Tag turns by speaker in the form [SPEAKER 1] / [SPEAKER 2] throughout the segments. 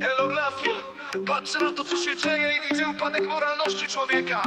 [SPEAKER 1] Hello Lafil Patrzę na to co się dzieje i widzę upadek moralności człowieka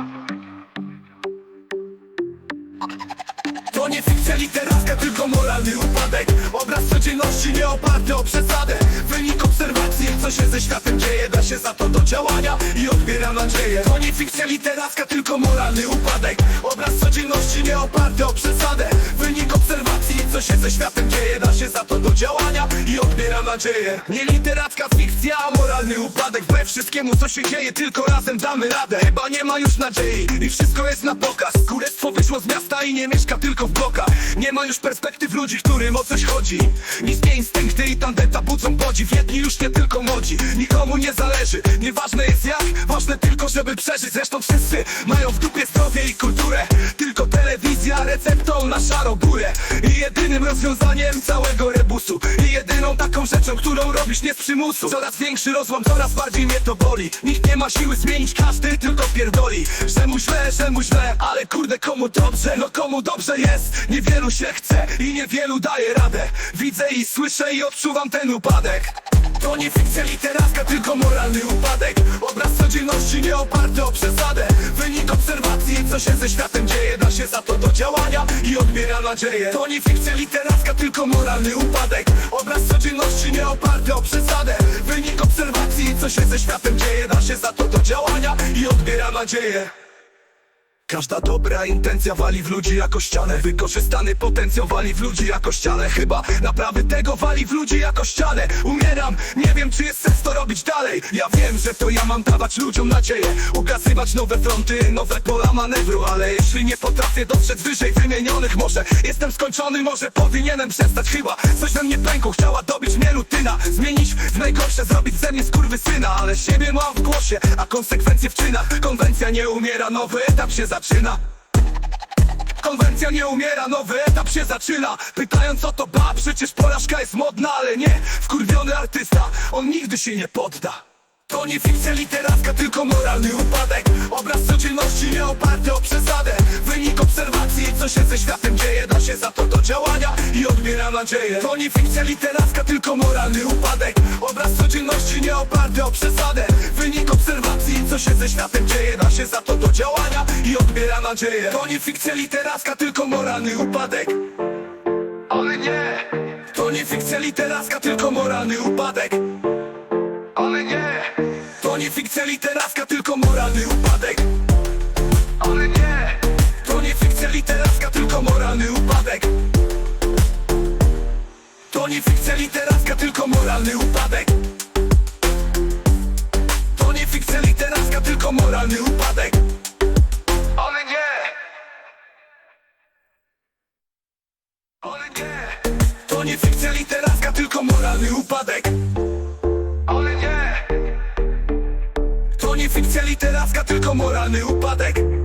[SPEAKER 2] To nie fikcja literacka, tylko moralny upadek. Obraz codzienności nie oparty o przesadę. Wynik obserwacji, co się ze światem dzieje Da się za to do działania i odbieram nadzieję. To nie fikcja literacka, tylko moralny upadek. Obraz codzienności nie oparty o przesadę. Wynik obserwacji, co się ze światem dzieje Da się za to do działania i odbieram nadzieję. Nie literacka fikcja, a moralny upadek. Wbrew wszystkiemu, co się dzieje, tylko razem damy radę. Chyba nie ma już nadziei i wszystko jest na pokaz Kurestwo wyszło z miasta i nie mieszka tylko w blokach. Nie ma już perspektyw ludzi, którym o coś chodzi. Niskie instynkty i tandeta budzą podziw. Jedni już nie tylko młodzi, nikomu nie zależy. Nieważne jest jak, ważne tylko żeby przeżyć. Zresztą wszyscy mają w dupie zdrowie i kulturę I jedynym rozwiązaniem całego rebusu I jedyną taką rzeczą, którą robisz nie z przymusu. Coraz większy rozłam, coraz bardziej mnie to boli. Nikt nie ma siły zmienić, każdy tylko pierdoli. Że mu źle, że mu źle, ale kurde komu dobrze? No komu dobrze jest, niewielu się chce i niewielu daje radę. Widzę i słyszę i odczuwam ten upadek. To nie fikcja literacka, tylko moralny upadek. Obraz codzienności nie oparty o przesadę obserwacji, co się ze światem dzieje Da się za to do działania i odbiera nadzieję. To nie fikcja literacka, tylko moralny upadek. Obraz codzienności nie oparty o przesadę. Wynik obserwacji, co się ze światem dzieje Da się za to do działania i odbiera nadzieję Każda dobra intencja wali w ludzi jako ścianę. Wykorzystany potencjał wali w ludzi jako ścianę. Chyba naprawy tego wali w ludzi jako ścianę. Umieram, nie wiem czy jest sens to robić dalej. Ja wiem, że to ja mam dawać ludziom nadzieję. Ukazywać nowe fronty, nowe pola manewru Ale jeśli nie potrafię dostrzec wyżej wymienionych Może jestem skończony, może powinienem przestać. Chyba coś we mnie pękło, chciała dobić mnie rutyna. Zmienić w najgorsze, zrobić ze mnie skurwysyna. Ale siebie mam w głosie, a konsekwencje w czynach. Konwencja nie umiera, nowy etap się zaczyna Konwencja nie umiera, nowy etap się zaczyna. Pytając o to ba, przecież porażka jest modna Ale nie, wkurwiony artysta, on nigdy się nie podda. To nie fikcja literacka, tylko moralny upadek. Obraz codzienności nie oparty o przesadę. Wynik obserwacji, co się ze światem dzieje. Da się za to do działania i odbiera nadzieję. To nie fikcja literacka, tylko moralny upadek. Obraz codzienności nie oparty o przesadę. Wynik obserwacji, co się ze światem dzieje. Da się za to do działania i odbiera nadzieję. To nie fikcja literacka, tylko moralny upadek.
[SPEAKER 1] Ale nie,
[SPEAKER 2] To nie fikcja literacka, tylko moralny upadek.
[SPEAKER 1] Ale nie,
[SPEAKER 2] To nie fikcja literacka, tylko moralny upadek.
[SPEAKER 1] Ale nie.
[SPEAKER 2] To nie fikcja literacka, tylko moralny upadek. To nie fikcja literacka, tylko moralny upadek. To nie fikcja literacka, tylko moralny upadek moralny upadek.
[SPEAKER 1] Ale nie.
[SPEAKER 2] To nie fikcja literacka, tylko moralny upadek